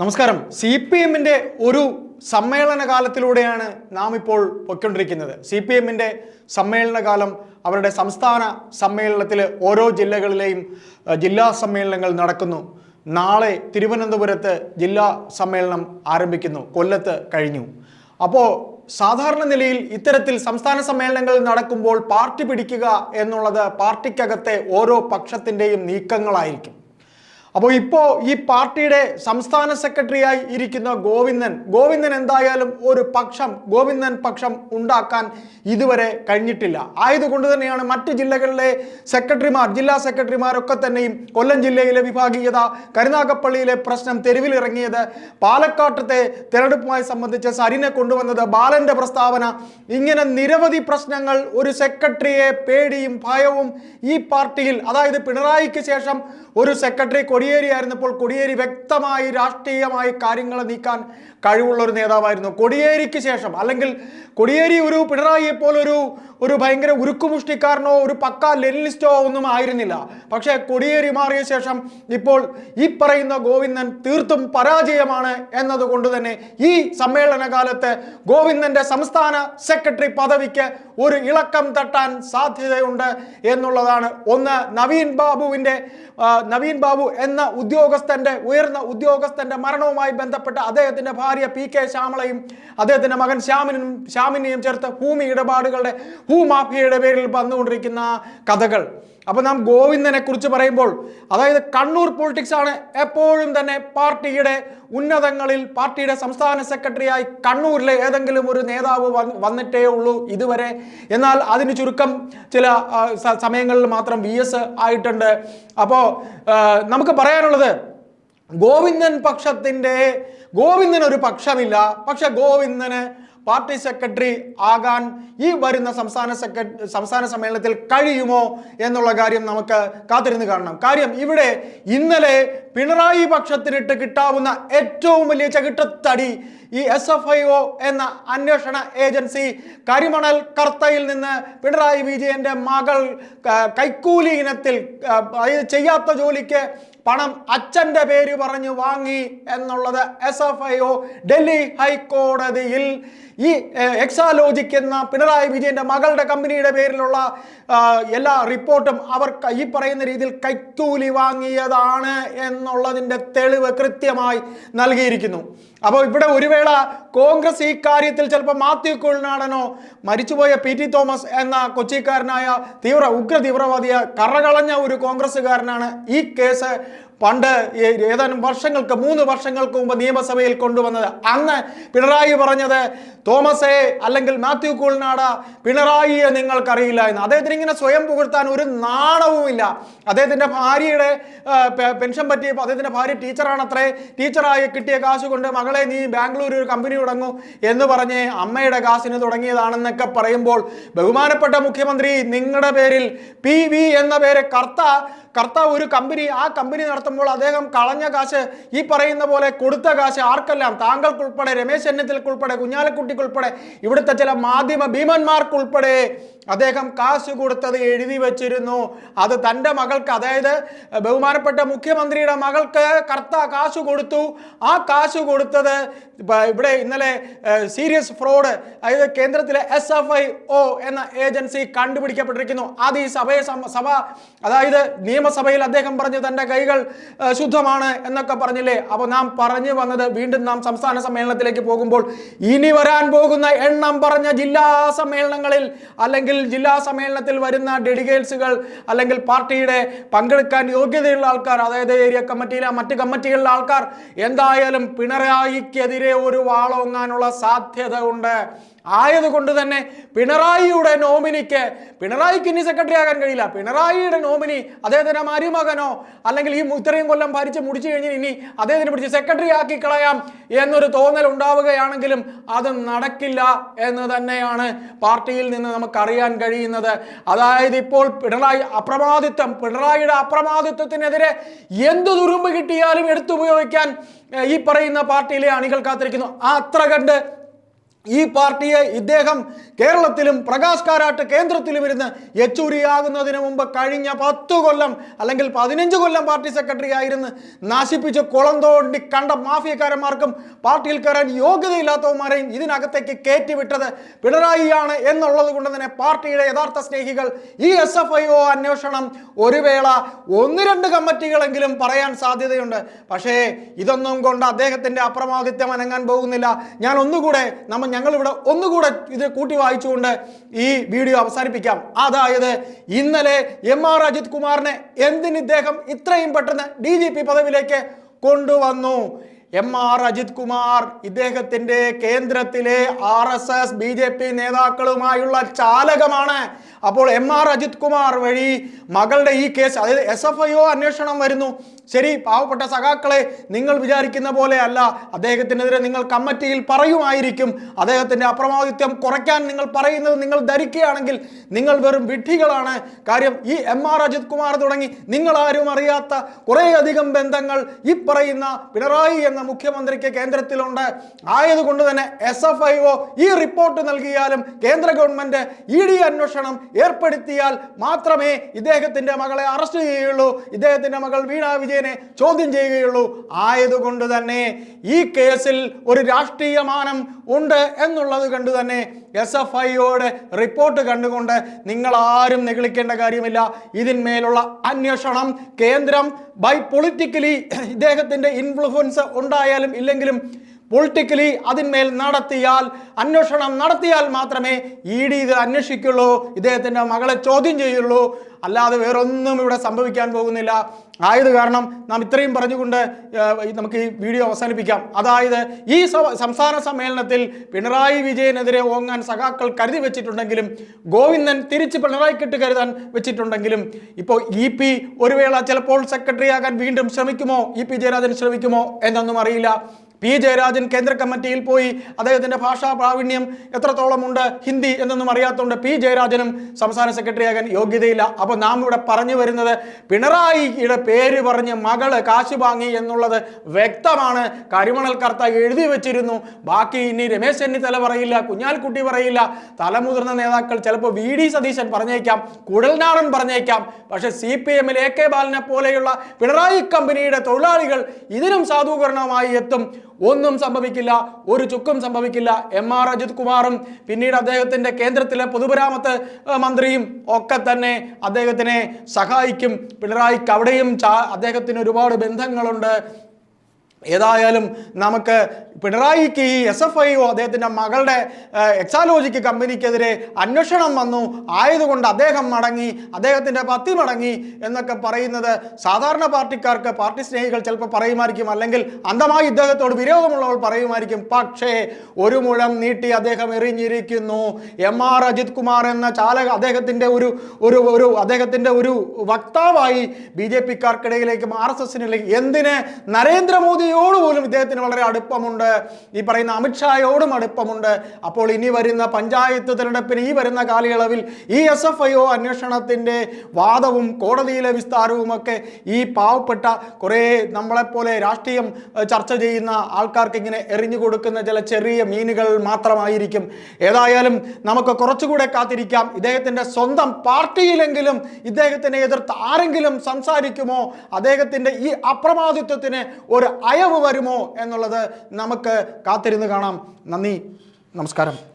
നമസ്കാരം. C P എമ്മിന്റെ ഒരു സമ്മേളന കാലത്തിലൂടെയാണ് നാം ഇപ്പോൾ പൊയ്ക്കൊണ്ടിരിക്കുന്നത്. സി പി എമ്മിന്റെ സമ്മേളനകാലം അവരുടെ സംസ്ഥാന സമ്മേളനത്തിൽ ഓരോ ജില്ലകളിലെയും ജില്ലാ സമ്മേളനങ്ങൾ നടക്കുന്നു. നാളെ തിരുവനന്തപുരത്ത് ജില്ലാ സമ്മേളനം ആരംഭിക്കുന്നു. കൊല്ലത്ത് കഴിഞ്ഞു. അപ്പോൾ സാധാരണ നിലയിൽ ഇത്തരത്തിൽ സംസ്ഥാന സമ്മേളനങ്ങൾ നടക്കുമ്പോൾ പാർട്ടി പിടിക്കുക എന്നുള്ളത് പാർട്ടിക്കകത്തെ ഓരോ പക്ഷത്തിന്റെയും നീക്കങ്ങളായിരിക്കും. അപ്പോൾ ഇപ്പോൾ ഈ പാർട്ടിയുടെ സംസ്ഥാന സെക്രട്ടറിയായി ഇരിക്കുന്ന ഗോവിന്ദൻ ഗോവിന്ദൻ എന്തായാലും ഒരു പക്ഷം ഗോവിന്ദൻ പക്ഷം ഉണ്ടാക്കാൻ ഇതുവരെ കഴിഞ്ഞിട്ടില്ല. ആയതുകൊണ്ട് തന്നെയാണ് മറ്റ് ജില്ലകളിലെ സെക്രട്ടറിമാർ ജില്ലാ സെക്രട്ടറിമാരൊക്കെ തന്നെയും കൊല്ലം ജില്ലയിലെ വിഭാഗീയത കരുനാഗപ്പള്ളിയിലെ പ്രശ്നം തെരുവിലിറങ്ങിയത് പാലക്കാട്ടത്തെ തെരഞ്ഞെടുപ്പുമായി സംബന്ധിച്ച് സരിനെ കൊണ്ടുവന്നത് ബാലന്റെ പ്രസ്താവന ഇങ്ങനെ നിരവധി പ്രശ്നങ്ങൾ ഒരു സെക്രട്ടറിയെ പേടിയും ഭയവും ഈ പാർട്ടിയിൽ അതായത് പിണറായിക്ക് ശേഷം ഒരു സെക്രട്ടറി കൊടിയേരി ആയിരുന്നപ്പോൾ കൊടിയേരി വ്യക്തമായി രാഷ്ട്രീയമായി കാര്യങ്ങൾ നീക്കാൻ കഴിവുള്ള ഒരു നേതാവായിരുന്നു. കൊടിയേരിക്ക് ശേഷം അല്ലെങ്കിൽ കൊടിയേരി ഒരു പിണറായിയെ പോലൊരു ഒരു ഭയങ്കര ഉരുക്കുമുഷ്ടിക്കാരനോ ഒരു പക്ക ലെനിലിസ്റ്റോ ഒന്നും ആയിരുന്നില്ല. പക്ഷേ കൊടിയേരി മാറിയ ശേഷം ഇപ്പോൾ ഈ പറയുന്ന ഗോവിന്ദൻ തീർത്തും പരാജയമാണ് എന്നതുകൊണ്ട് തന്നെ ഈ സമ്മേളന കാലത്ത് ഗോവിന്ദന്റെ സംസ്ഥാന സെക്രട്ടറി പദവിക്ക് ഒരു ഇളക്കം തട്ടാൻ സാധ്യതയുണ്ട് എന്നുള്ളതാണ്. ഒന്ന് നവീൻ ബാബുവിന്റെ നവീൻ ബാബു എന്ന ഉദ്യോഗസ്ഥന്റെ ഉയർന്ന ഉദ്യോഗസ്ഥന്റെ മരണവുമായി ബന്ധപ്പെട്ട് അദ്ദേഹത്തിന്റെ ഭാര്യ പി കെ ശ്യാമളയും അദ്ദേഹത്തിന്റെ മകൻ ശ്യാമിനും ശ്യാമിനെയും ചേർത്ത് ഭൂമി ഇടപാടുകളുടെ ഭൂമാഫിയയുടെ പേരിൽ വന്നുകൊണ്ടിരിക്കുന്ന കഥകൾ. അപ്പൊ നാം ഗോവിന്ദനെ കുറിച്ച് പറയുമ്പോൾ അതായത് കണ്ണൂർ പോളിറ്റിക്സ് ആണ് എപ്പോഴും തന്നെ പാർട്ടിയുടെ ഉന്നതങ്ങളിൽ പാർട്ടിയുടെ സംസ്ഥാന സെക്രട്ടറിയായി കണ്ണൂരിലെ ഏതെങ്കിലും ഒരു നേതാവ് വന്നിട്ടേ ഉള്ളൂ ഇതുവരെ. എന്നാൽ അതിന് ചുരുക്കം ചില സമയങ്ങളിൽ മാത്രം വി ആയിട്ടുണ്ട്. അപ്പോൾ നമുക്ക് പറയാനുള്ളത് ഗോവിന്ദൻ പക്ഷത്തിന്റെ ഗോവിന്ദൻ ഒരു പക്ഷമില്ല. പക്ഷെ ഗോവിന്ദന് പാർട്ടി സെക്രട്ടറി ആകാൻ ഈ വരുന്ന സംസ്ഥാന സെക്രട്ടറി സംസ്ഥാന സമ്മേളനത്തിൽ കഴിയുമോ എന്നുള്ള കാര്യം നമുക്ക് കാത്തിരുന്ന് കാണണം. കാര്യം ഇവിടെ ഇന്നലെ പിണറായി പക്ഷത്തിനിട്ട് കിട്ടാവുന്ന ഏറ്റവും വലിയ ചകിട്ടത്തടി ഈ എസ് എഫ് ഐ ഒ എന്ന അന്വേഷണ ഏജൻസി കരിമണൽ കർത്തയിൽ നിന്ന് പിണറായി വിജയന്റെ മകൾ കൈക്കൂലി ഇനത്തിൽ ചെയ്യാത്ത ജോലിക്ക് പണം അച്ഛന്റെ പേര് പറഞ്ഞു വാങ്ങി എന്നുള്ളത് S F I O Delhi ഹൈക്കോടതിയിൽ ഈ എക്സാലോജിക് എന്ന പിണറായി വിജയന്റെ മകളുടെ കമ്പനിയുടെ പേരിലുള്ള എല്ലാ റിപ്പോർട്ടും അവർ ഈ പറയുന്ന രീതിയിൽ കൈക്കൂലി വാങ്ങിയതാണ് എന്നുള്ളതിന്റെ തെളിവ് കൃത്യമായി നൽകിയിരിക്കുന്നു. അപ്പോൾ ഇവിടെ ഒരു വേള കോൺഗ്രസ് ഈ കാര്യത്തിൽ ചിലപ്പോൾ മാത്യു കുൾനാടനോ മരിച്ചുപോയ പി ടി തോമസ് എന്ന കൊച്ചിക്കാരനായ തീവ്ര ഉഗ്ര തീവ്രവാദിയ കറകളഞ്ഞ ഒരു കോൺഗ്രസ്സുകാരനാണ് ഈ കേസ് പണ്ട് ഏതാനും വർഷങ്ങൾക്ക് മൂന്ന് വർഷങ്ങൾക്ക് മുമ്പ് നിയമസഭയിൽ കൊണ്ടുവന്നത്. അന്ന് പിണറായി പറഞ്ഞത് തോമസേ അല്ലെങ്കിൽ മാത്യു കൂൾനാട പിണറായിയെ നിങ്ങൾക്കറിയില്ല എന്ന്. അദ്ദേഹത്തിന് ഇങ്ങനെ സ്വയം പുകഴ്ത്താൻ ഒരു നാണവുമില്ല. അദ്ദേഹത്തിന്റെ ഭാര്യയുടെ പെൻഷൻ പറ്റിയപ്പോൾ അദ്ദേഹത്തിന്റെ ഭാര്യ ടീച്ചറാണത്രേ. ടീച്ചറായി കിട്ടിയ കാശ് കൊണ്ട് മകളെ നീ ബാംഗ്ലൂർ ഒരു കമ്പനി തുടങ്ങൂ എന്ന് പറഞ്ഞ് അമ്മയുടെ കാശിന് തുടങ്ങിയതാണെന്നൊക്കെ പറയുമ്പോൾ ബഹുമാനപ്പെട്ട മുഖ്യമന്ത്രി നിങ്ങളുടെ പേരിൽ പി വി എന്ന പേര് കർത്ത കർത്ത ഒരു കമ്പനി ആ കമ്പനി നടത്തുമ്പോൾ അദ്ദേഹം കളഞ്ഞ കാശ് ഈ പറയുന്ന പോലെ കൊടുത്ത കാശ് ആർക്കെല്ലാം? താങ്കൾക്കുൾപ്പെടെ രമേശ് ചെന്നിത്തലക്കുൾപ്പെടെ കുഞ്ഞാലക്കുട്ടിക്കുൾപ്പെടെ ഇവിടുത്തെ ചില മാധ്യമ ഭീമന്മാർക്കുൾപ്പെടെ അദ്ദേഹം കാശ് കൊടുത്തത് എഴുതി വെച്ചിരുന്നു. അത് തന്റെ മകൾക്ക് അതായത് ബഹുമാനപ്പെട്ട മുഖ്യമന്ത്രിയുടെ മകൾക്ക് കർത്ത കാശ് കൊടുത്തു. ആ കാശ് കൊടുത്തത് ഇവിടെ ഇന്നലെ സീരിയസ് ഫ്രോഡ് അതായത് കേന്ദ്രത്തിലെ എസ് എഫ് ഐ ഒ എന്ന ഏജൻസി കണ്ടുപിടിക്കപ്പെട്ടിരിക്കുന്നു. അത് ഈ സഭയെ സഭ അതായത് നിയമസഭയിൽ അദ്ദേഹം പറഞ്ഞു തന്റെ കൈകൾ ശുദ്ധമാണ് എന്നൊക്കെ പറഞ്ഞില്ലേ? അപ്പോൾ നാം പറഞ്ഞു വന്നത് വീണ്ടും നാം സംസ്ഥാന സമ്മേളനത്തിലേക്ക് പോകുമ്പോൾ ഇനി വരാൻ പോകുന്ന എണ്ണം പറഞ്ഞ ജില്ലാ സമ്മേളനങ്ങളിൽ അല്ലെങ്കിൽ ജില്ലാ സമ്മേളനത്തിൽ വരുന്ന ഡെഡിഗേറ്റ്സുകൾ അല്ലെങ്കിൽ പാർട്ടിയുടെ പങ്കെടുക്കാൻ യോഗ്യതയുള്ള ആൾക്കാർ അതായത് ഏരിയ കമ്മിറ്റിയിലെ മറ്റ് കമ്മിറ്റികളിലെ ആൾക്കാർ എന്തായാലും പിണറായിക്കെതിരെ ഒരു വാളോങ്ങാനുള്ള സാധ്യത ഉണ്ട്. ആയതുകൊണ്ട് തന്നെ പിണറായിയുടെ നോമിനിക്ക് പിണറായിക്ക് ഇനി സെക്രട്ടറി ആകാൻ കഴിയില്ല. പിണറായിയുടെ നോമിനി അദ്ദേഹത്തിന്റെ മരുമകനോ അല്ലെങ്കിൽ ഈ ഇത്രയും കൊല്ലം ഭരിച്ച് മുടിച്ചു കഴിഞ്ഞ് ഇനി അദ്ദേഹത്തിന് പിടിച്ച് സെക്രട്ടറി ആക്കി കളയാം എന്നൊരു തോന്നൽ ഉണ്ടാവുകയാണെങ്കിലും അത് നടക്കില്ല എന്ന് തന്നെയാണ് പാർട്ടിയിൽ നിന്ന് നമുക്കറിയാൻ കഴിയുന്നത്. അതായത് ഇപ്പോൾ പിണറായി അപ്രമാദിത്വം പിണറായിയുടെ അപ്രമാദിത്വത്തിനെതിരെ എന്ത് തുരുമ്പ് കിട്ടിയാലും എടുത്തുപയോഗിക്കാൻ ഈ പറയുന്ന പാർട്ടിയിലെ അണികൾ കാത്തിരിക്കുന്നു. ആ അത്ര കണ്ട് ഈ പാർട്ടിയെ ഇദ്ദേഹം കേരളത്തിലും പ്രകാശ് കാരാട്ട് കേന്ദ്രത്തിലും ഇരുന്ന് യെച്ചൂരിയാകുന്നതിന് മുമ്പ് കഴിഞ്ഞ പത്തു കൊല്ലം അല്ലെങ്കിൽ പതിനഞ്ച് കൊല്ലം പാർട്ടി സെക്രട്ടറി ആയിരുന്നു നശിപ്പിച്ച് കുളം തോണ്ടി കണ്ട മാഫിയക്കാരന്മാർക്കും പാർട്ടിയിൽ കയറാൻ യോഗ്യതയില്ലാത്തവന്മാരെയും ഇതിനകത്തേക്ക് കയറ്റിവിട്ടത് പിണറായിയാണ് എന്നുള്ളത് കൊണ്ട് തന്നെ പാർട്ടിയുടെ യഥാർത്ഥ സ്നേഹികൾ ഈ എസ് എഫ് ഐ ഒ അന്വേഷണം ഒരു വേള ഒന്ന് രണ്ട് കമ്മിറ്റികളെങ്കിലും പറയാൻ സാധ്യതയുണ്ട്. പക്ഷേ ഇതൊന്നും കൊണ്ട് അദ്ദേഹത്തിന്റെ അപ്രമാദിത്യം അനങ്ങാൻ പോകുന്നില്ല. ഞാൻ ഒന്നുകൂടെ നമ്മൾ ഞങ്ങളിവിടെ ഒന്നുകൂടെ ഇത് കൂട്ടി വായിച്ചുകൊണ്ട് ഈ വീഡിയോ അവസാനിപ്പിക്കാം. അതായത് ഇന്നലെ എം ആർ അജിത് കുമാറിനെ എന്തിന് ഇദ്ദേഹം ഇത്രയും പെട്ടെന്ന് ഡി ജി പി പദവിയിലേക്ക് കൊണ്ടുവന്നു? എം ആർ അജിത് കുമാർ ഇദ്ദേഹത്തിന്റെ കേന്ദ്രത്തിലെ R S S B J P നേതാക്കളുമായുള്ള ചാലകമാണ്. അപ്പോൾ എം ആർ അജിത് കുമാർ വഴി മകളുടെ ഈ കേസ് അതായത് എസ് എഫ് ഐ ഒ അന്വേഷണം വരുന്നു. ശരി പാവപ്പെട്ട സഖാക്കളെ നിങ്ങൾ വിചാരിക്കുന്ന പോലെ അല്ല. അദ്ദേഹത്തിനെതിരെ നിങ്ങൾ കമ്മിറ്റിയിൽ പറയുമായിരിക്കും. അദ്ദേഹത്തിന്റെ അപ്രമാദിത്യം കുറയ്ക്കാൻ നിങ്ങൾ പറയുന്നത് നിങ്ങൾ ധരിക്കുകയാണെങ്കിൽ നിങ്ങൾ വെറും വിഡ്ഢികളാണ്. കാര്യം ഈ എം ആർ അജിത് കുമാർ തുടങ്ങി നിങ്ങൾ ആരും അറിയാത്ത കുറേയധികം ബന്ധങ്ങൾ ഈ പറയുന്ന പിണറായി എന്ന മുഖ്യമന്ത്രിക്ക് കേന്ദ്രത്തിലുണ്ട്. ആയതുകൊണ്ട് തന്നെ എസ് എഫ് ഐ ഒ ഈ റിപ്പോർട്ട് നൽകിയാലും കേന്ദ്ര ഗവൺമെന്റ് ഇ ഡി അന്വേഷണം ഏർപ്പെടുത്തിയാൽ മാത്രമേ ഇദ്ദേഹത്തിന്റെ മകളെ അറസ്റ്റ് ചെയ്യുകയുള്ളൂ. ഇദ്ദേഹത്തിന്റെ മകൾ വീണ വിജയനെ ചോദ്യം ചെയ്യുകയുള്ളൂ. ആയതുകൊണ്ട് തന്നെ ഈ കേസിൽ ഒരു രാഷ്ട്രീയമാനം ഉണ്ട് എന്നുള്ളത് കണ്ടു തന്നെ എസ് എഫ് ഐയോടെ റിപ്പോർട്ട് കണ്ടുകൊണ്ട് നിങ്ങൾ ആരും നെഗളിക്കേണ്ട കാര്യമില്ല. ഇതിന്മേലുള്ള അന്വേഷണം കേന്ദ്രം ബൈ പൊളിറ്റിക്കലി ഇദ്ദേഹത്തിന്റെ ഇൻഫ്ലുവൻസ് ഉണ്ടായാലും ഇല്ലെങ്കിലും പൊളിറ്റിക്കലി അതിന്മേൽ നടത്തിയാൽ അന്വേഷണം നടത്തിയാൽ മാത്രമേ ഇ ഡി ഇത് അന്വേഷിക്കുള്ളൂ ഇദ്ദേഹത്തിന്റെ മകളെ ചോദ്യം ചെയ്യുള്ളൂ. അല്ലാതെ വേറൊന്നും ഇവിടെ സംഭവിക്കാൻ പോകുന്നില്ല. ആയത് കാരണം നാം ഇത്രയും പറഞ്ഞുകൊണ്ട് നമുക്ക് ഈ വീഡിയോ അവസാനിപ്പിക്കാം. അതായത് ഈ സംസ്ഥാന സമ്മേളനത്തിൽ പിണറായി വിജയനെതിരെ ഓങ്ങാൻ സഖാക്കൾ കരുതി വെച്ചിട്ടുണ്ടെങ്കിലും ഗോവിന്ദൻ തിരിച്ച് പിണറായിക്കിട്ട് കരുതാൻ വെച്ചിട്ടുണ്ടെങ്കിലും ഇപ്പോൾ ഇ പി ഒരു വേള ചിലപ്പോൾ സെക്രട്ടറി ആകാൻ വീണ്ടും ശ്രമിക്കുമോ? ഇ പി ജയരാജൻ ശ്രമിക്കുമോ? എന്നൊന്നും അറിയില്ല. പി. ജയരാജൻ കേന്ദ്ര കമ്മിറ്റിയിൽ പോയി അദ്ദേഹത്തിന്റെ ഭാഷാ പ്രാവീണ്യം എത്രത്തോളം ഉണ്ട് ഹിന്ദി എന്നൊന്നും അറിയാത്തതുകൊണ്ട് പി. ജയരാജനും സംസ്ഥാന സെക്രട്ടറി ആകാൻ യോഗ്യതയില്ല. അപ്പോൾ നാം ഇവിടെ പറഞ്ഞു വരുന്നത് പിണറായിയുടെ പേര് പറഞ്ഞ് മകൾ കാശ് വാങ്ങി എന്നുള്ളത് വ്യക്തമാണ്. കരിമണൽ കർത്ത എഴുതി വെച്ചിരുന്നു. ബാക്കി ഇനി രമേശ് ചെന്നിത്തല പറയില്ല കുഞ്ഞാൽക്കുട്ടി പറയില്ല. തലമുതിർന്ന നേതാക്കൾ ചിലപ്പോൾ വി. ഡി. സതീശൻ പറഞ്ഞേക്കാം കുടൽനാടൻ പറഞ്ഞേക്കാം. പക്ഷേ സി പി എമ്മിൽ എ. കെ. ബാലനെ പോലെയുള്ള പിണറായി കമ്പനിയുടെ തൊഴിലാളികൾ ഇതിനും സാധൂകരണമായി എത്തും. ഒന്നും സംഭവിക്കില്ല ഒരു ചുക്കും സംഭവിക്കില്ല. എം ആർ അജിത് കുമാറും പിന്നീട് അദ്ദേഹത്തിന്റെ കേന്ദ്രത്തിലെ പൊതുമരാമത്ത് മന്ത്രിയും ഒക്കെ തന്നെ അദ്ദേഹത്തിനെ സഹായിക്കും. പിണറായിക്ക് അവിടെയും അദ്ദേഹത്തിന് ഒരുപാട് ബന്ധങ്ങളുണ്ട്. ഏതായാലും നമുക്ക് പിണറായിക്ക് ഈ എസ് എഫ് ഐ ഒ അദ്ദേഹത്തിന്റെ മകളുടെ എക്സാലോജിക്ക് കമ്പനിക്കെതിരെ അന്വേഷണം വന്നു. ആയതുകൊണ്ട് അദ്ദേഹം മടങ്ങി അദ്ദേഹത്തിന്റെ പത്തി മടങ്ങി എന്നൊക്കെ പറയുന്നത് സാധാരണ പാർട്ടിക്കാർക്ക് പാർട്ടി സ്നേഹികൾ ചിലപ്പോൾ പറയുമായിരിക്കും. അല്ലെങ്കിൽ അന്ധമായി ഇദ്ദേഹത്തോട് വിരോധമുള്ളവർ പറയുമായിരിക്കും. പക്ഷേ ഒരു മുഴം നീട്ടി അദ്ദേഹം എറിഞ്ഞിരിക്കുന്നു. എം ആർ അജിത് കുമാർ എന്ന ചാലക അദ്ദേഹത്തിന്റെ ഒരു ഒരു ഒരു അദ്ദേഹത്തിന്റെ ഒരു വക്താവായി ബി ജെ പിക്കാർക്കിടയിലേക്കും ആർ എസ് എസിനിലേക്ക് എന്തിന് നരേന്ദ്രമോദിയോട് പോലും ഇദ്ദേഹത്തിന് വളരെ അടുപ്പമുണ്ട്? ഈ പറയുന്ന അമിത്ഷായോടും അടുപ്പമുണ്ട്. അപ്പോൾ ഇനി വരുന്ന പഞ്ചായത്ത് തിരഞ്ഞെടുപ്പിന് ഈ വരുന്ന കാലയളവിൽ ഈ എസ് എഫ് ഐ ഒ അന്വേഷണത്തിന്റെ വാദവും കോടതിയിലെ വിസ്താരവും ഒക്കെ ഈ പാവപ്പെട്ട കുറേ നമ്മളെപ്പോലെ രാഷ്ട്രീയം ചർച്ച ചെയ്യുന്ന ആൾക്കാർക്ക് ഇങ്ങനെ എറിഞ്ഞു കൊടുക്കുന്ന ചില ചെറിയ മീനുകൾ മാത്രമായിരിക്കും. ഏതായാലും നമുക്ക് കുറച്ചുകൂടെ കാത്തിരിക്കാം. ഇദ്ദേഹത്തിന്റെ സ്വന്തം പാർട്ടിയിലെങ്കിലും ഇദ്ദേഹത്തിനെ എതിർത്ത് ആരെങ്കിലും സംസാരിക്കുമോ? അദ്ദേഹത്തിന്റെ ഈ അപ്രമാദിത്വത്തിന് ഒരു അയവ് വരുമോ എന്നുള്ളത് നമുക്ക് കാത്തിരുന്ന് കാണാം. നന്ദി. നമസ്കാരം.